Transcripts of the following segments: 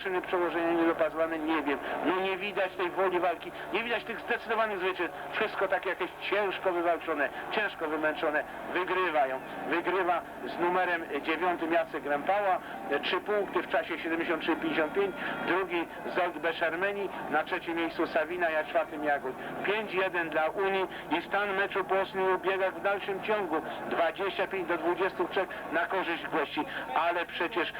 Przyczyny przełożenia niedopasowany, nie wiem. No nie widać tej woli walki, nie widać tych zdecydowanych zwycięstw. Wszystko takie jakieś ciężko wywalczone, ciężko wymęczone. Wygrywają. Wygrywa z numerem dziewiątym Jacek Rempała. E, Trzy punkty w czasie 73-55. Drugi Zolt Beszermeni. Na trzecim miejscu Sawina, ja czwartym Jagód. 5-1 dla Unii i stan meczu po ośmiu biegach w dalszym ciągu. 25 do 23 na korzyść gości. Ale przecież e,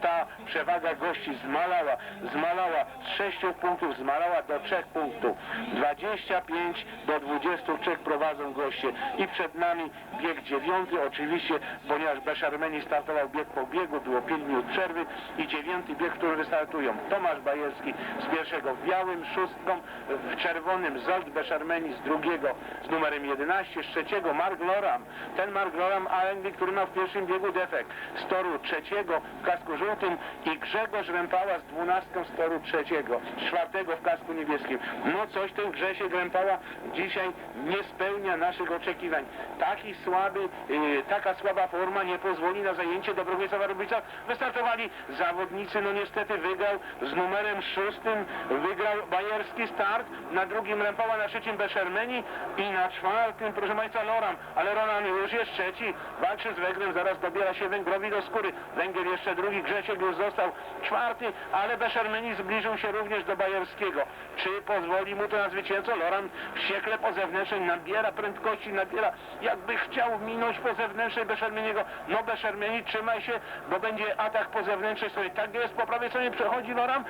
ta przewaga gości zmalała, zmalała z 6 punktów, zmalała do 3 punktów. 25 do 23 prowadzą goście. I przed nami bieg dziewiąty, oczywiście, ponieważ Beszarmeni startował bieg po biegu, było 5 minut przerwy i dziewiąty bieg, w którym wystartują Tomasz Bajerski z pierwszego w białym, szóstką, w czerwonym Zolt Beszarmeni z drugiego z numerem 11, z trzeciego Mark Loram. Ten Mark Loram Allenby, który ma w pierwszym biegu defekt. Z toru trzeciego w kasku żółtym i Grzegorz Rempała z dwunastką z toru trzeciego, czwartego w kasku niebieskim. No coś ten Grzesiek Rempała dzisiaj nie spełnia naszych oczekiwań. Taki słaby, yy, taka słaba forma nie pozwoli na zajęcie dobrego miejsca w Warubicach. Wystartowali zawodnicy, no niestety wygrał z numerem szóstym, wygrał bajerski start, na drugim Rempała, na trzecim Beszermeni i na czwartym, proszę Państwa, Loram. Ale Loram już jest trzeci, walczy z Węgrem, zaraz dobiera się Węgrowi do skóry. Węgier jeszcze drugi, Grzesiek już został czwarty, ale Beszermeni zbliżył się również do Bajerskiego. Czy pozwoli mu to na zwycięstwo? Loram wściekle po zewnętrznej nabiera prędkości, nabiera jakby chciał minąć po zewnętrznej Beszermeniego. No Beszermeni trzymaj się, bo będzie atak po zewnętrznej stronie. Tak jest, po prawej stronie przechodzi Loram.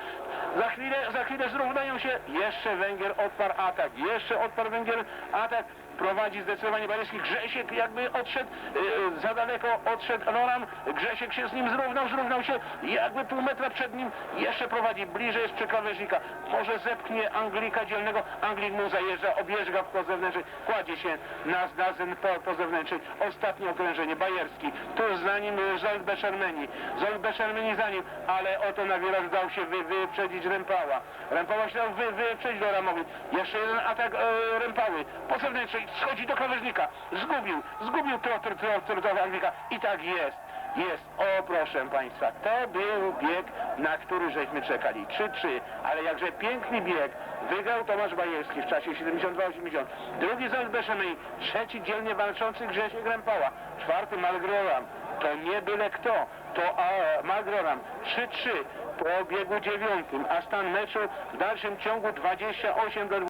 Za chwilę, za chwilę zrównają się. Jeszcze Węgier odparł atak. Jeszcze odparł Węgier atak. Prowadzi zdecydowanie Bajerski. Grzesiek jakby odszedł, yy, za daleko odszedł Loram. Grzesiek się z nim zrównał, zrównał się jakby pół metra przed nim. Jeszcze prowadzi, bliżej jest przy krawężnika. Może zepchnie Anglika dzielnego. Anglik mu zajeżdża, objeżdża po zewnętrznej. Kładzie się na znazen po, po zewnętrznej. Ostatnie okrężenie, Bajerski. Tuż za nim Zolt Beszermeni. Zolt Beszermeni za nim, ale oto na wielarz dał się wy, wyprzedzić Rempała. Rempała się wy, wyprzedzić Loramowi. Jeszcze jeden atak e, Rempały. Po zewnętrznej schodzi do krawężnika. Zgubił, zgubił trotr, trotr Anglika. I tak jest. Jest, o proszę Państwa, to był bieg, na który żeśmy czekali. 3-3, ale jakże piękny bieg. Wygrał Tomasz Bajerski w czasie 72-80. Drugi Zolt Beszemej, trzeci dzielnie walczący Grzesiek Rempała, czwarty Malgroram. To nie byle kto, to Malgroram. 3-3 po biegu dziewiątym, a stan meczu w dalszym ciągu 28 do